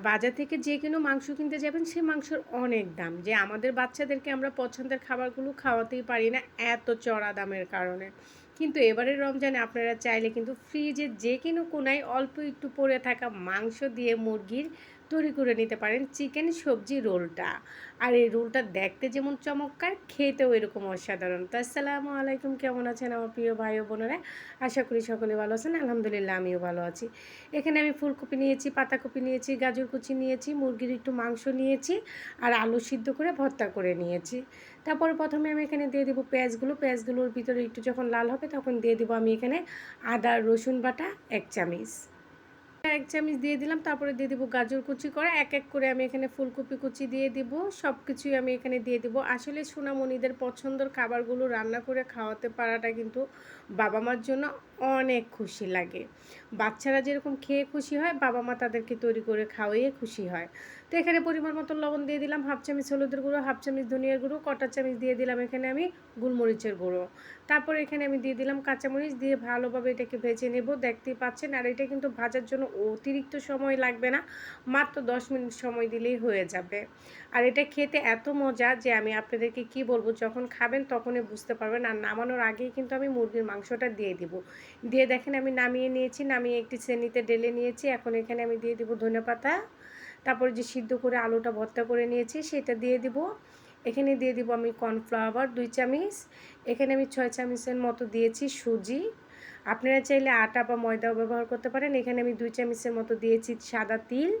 বাজার থেকে যে কোনো মাংস কিনতে যাবেন, সে মাংসের অনেক দাম। যে আমাদের বাচ্চাদেরকে আমরা পছন্দের খাবারগুলো খাওয়াতেই পারি না এত চড়া দামের কারণে। কিন্তু এবারের রমজানে আপনারা চাইলে কিন্তু ফ্রিজে যে কোনো কোনায় অল্প একটু পড়ে থাকা মাংস দিয়ে মুরগির তৈরি করে নিতে পারেন চিকেন সবজি রোলটা। আর এই রোলটা দেখতে যেমন চমৎকার, খেতেও এরকম অসাধারণ। তো আসসালামু আলাইকুম, কেমন আছেন আমার প্রিয় ভাই ও বোনেরা? আশা করি সকলে ভালো আছেন, আলহামদুলিল্লাহ আমিও ভালো আছি। এখানে আমি ফুলকপি নিয়েছি, পাতাকপি নিয়েছি, গাজর কুচি নিয়েছি, মুরগির একটু মাংস নিয়েছি, আর আলু সিদ্ধ করে ভর্তা করে নিয়েছি। তারপরে প্রথমে আমি এখানে দিয়ে দেবো পেঁয়াজগুলো। পেঁয়াজগুলোর ভিতরে একটু যখন লাল হবে তখন দিয়ে দেবো আমি এখানে আদা, রসুন বাটা, এক চামিচ। এক চামচ দিয়ে দিলাম, তারপরে দিয়ে দিব গাজর কুচি করা। এক এক করে আমি এখানে ফুলকপি কুচি দিয়ে দিব সব কিছুই আমি এখানে দিয়ে দিব। আসলে সোনামণিদের পছন্দের খাবারগুলো রান্না করে খাওয়াতে পারাটা কিন্তু বাবা মার জন্য অনেক খুশি লাগে। বাচ্চারা যেরকম খেয়ে খুশি হয় বাবা মা তাদেরকে তৈরি করে খাওয়াইয়ে খুশি হয়। তো এখানে পরিমাণ মতো লবণ দিয়ে দিলাম, হাফ চামচ হলুদের গুঁড়ো, হাফ চামচ ধনিয়ার গুঁড়ো, কটা চামচ দিয়ে দিলাম এখানে আমি গুলমরিচের গুঁড়ো। তারপর এখানে আমি দিয়ে দিলাম কাঁচামরিচ, দিয়ে ভালোভাবে এটাকে ভেজে নেব, দেখতেই পাচ্ছেন। আর এটা কিন্তু ভাজার জন্য অতিরিক্ত সময় লাগবে না, মাত্র দশ মিনিট সময় দিলেই হয়ে যাবে। আর এটা খেতে এত মজা যে আমি আপনাদেরকে কি বলব, যখন খাবেন তখনই বুঝতে পারবেন। আর নামানোর আগেই কিন্তু আমি মুরগির মাংসটা দিয়ে দিব। দিয়ে দেখেন আমি নামিয়ে নিয়েছি, নামিয়ে একটি শ্রেণীতে ডেলে নিয়েছি। এখন এখানে আমি দিয়ে দিব ধনে পাতা। তারপরে যে সিদ্ধ করে আলুটা ভর্তা করে নিয়েছি, সেটা দিয়ে দিব। এখানে দিয়ে দিব আমি কর্নফ্লাওয়ার, দুই চামচ। এখানে আমি ছয় চামচের মতো দিয়েছি সুজি। আপনারা চাইলে আটা বা ময়দাও ব্যবহার করতে পারেন। এখানে আমি দুই চামচের মতো দিয়েছি সাদা তিল।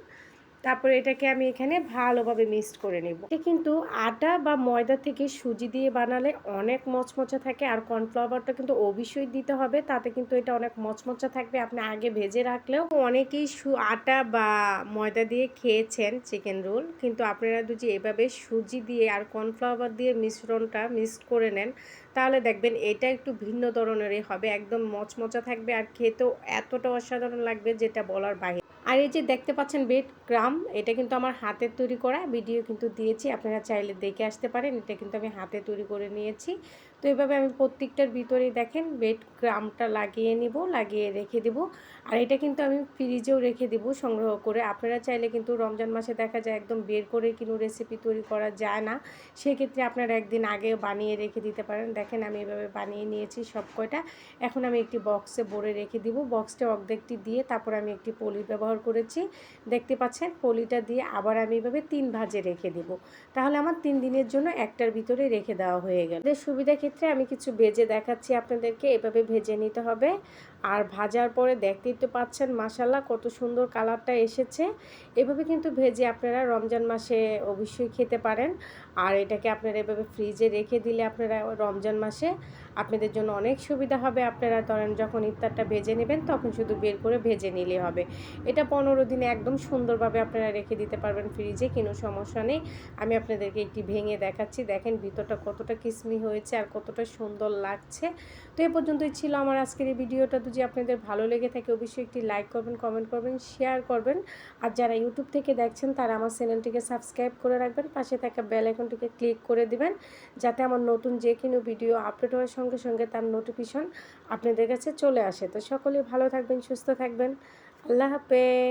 তারপরে এটাকে আমি এখানে ভালোভাবে মিক্সড করে নেব। এটা কিন্তু আটা বা ময়দা থেকে সুজি দিয়ে বানালে অনেক মচমচা থাকে আর কর্নফ্লাওয়ারটা কিন্তু অবশ্যই দিতে হবে, তাতে কিন্তু এটা অনেক মচমচা থাকবে। আপনি আগে ভেজে রাখলেও অনেকেই সু, আটা বা ময়দা দিয়ে খেয়েছেন চিকেন রোল, কিন্তু আপনারা যদি এভাবে সুজি দিয়ে আর কর্নফ্লাওয়ার দিয়ে মিশ্রণটা মিক্সড করে নেন, তাহলে দেখবেন এটা একটু ভিন্ন ধরনেরই হবে, একদম মচমচা থাকবে আর খেতেও এতটা অসাধারণ লাগবে যেটা বলার বাইরে আর এই যে দেখতে পাচ্ছেন বেড গ্রাম এটা কিন্তু আমার হাতের তৈরি করা। ভিডিও কিন্তু দিয়েছি, আপনারা চাইলে দেখে আসতে পারেন। এটা কিন্তু আমি হাতে তৈরি করে নিয়েছি। তো এভাবে আমি প্রত্যেকটার ভিতরেই দেখেন বেড গ্রামটা লাগিয়ে নিব, লাগিয়ে রেখে দেব। আর এটা কিন্তু আমি ফ্রিজেও রেখে দেব সংগ্রহ করে। আপনারা চাইলে কিন্তু রমজান মাসে দেখা যায় একদম বের করে কিনো রেসিপি তৈরি করা যায় না। সেক্ষেত্রে আপনারা একদিন আগে বানিয়ে রেখে দিতে পারেন। দেখেন আমি এভাবে বানিয়ে নিয়েছি সব কয়টা এখন আমি একটি বক্সে ভরে রেখে দিব। বক্সটা অর্ধেকটি দিয়ে তারপর আমি একটি পলি ব্যবহার করেছি। দেখতে পাচ্ছেন, পলিটা দিয়ে আবার আমি এভাবে তিন ভাজে রেখে দেব। তাহলে আমার তিন দিনের জন্য একটার ভিতরে রেখে দেওয়া হয়ে গেল। সুবিধা ক্ষেত্রে আমি কিছু ভেজে দেখাচ্ছি আপনাদেরকে, এভাবে ভেজে নিতে হবে। আর ভাজার পরে দেখতেই তো পাচ্ছেন মাসাল্লাহ কত সুন্দর কালারটা এসেছে। এভাবে কিন্তু ভেজে আপনারা রমজান মাসে অবশ্যই খেতে পারেন। আর এটাকে আপনারা এভাবে ফ্রিজে রেখে দিলে আপনারা রমজান মাসে আপনাদের জন্য অনেক সুবিধা হবে। আপনারা ধরেন যখন ইফতারটা ভেজে নেবেন, তখন শুধু বের করে ভেজে নিলে হবে। এটা পনেরো দিনে একদম সুন্দরভাবে আপনারা রেখে দিতে পারবেন ফ্রিজে, কোনো সমস্যা নেই। আমি আপনাদেরকে একটি ভেঙে দেখাচ্ছি। দেখেন ভিতরটা কতটা কিসমি হয়েছে আর কতটা সুন্দর লাগছে। তো এ পর্যন্তই ছিল আমার আজকের এই ভিডিওটা। যদি আপনাদের ভালো লেগে থাকে, অবশ্যই একটি লাইক করবেন, কমেন্ট করবেন, শেয়ার করবেন। আর যারা ইউটিউব থেকে দেখছেন, তারা আমার চ্যানেলটিকে সাবস্ক্রাইব করে রাখবেন। পাশে থাকা বেল আইকনটিকে ক্লিক করে দিবেন, যাতে আমার নতুন যে কোনো ভিডিও আপলোড হওয়ার সঙ্গে সঙ্গে তার নোটিফিকেশন আপনাদের কাছে চলে আসে। তো সকলে ভালো থাকবেন, সুস্থ থাকবেন। আল্লাহ হাফেজ।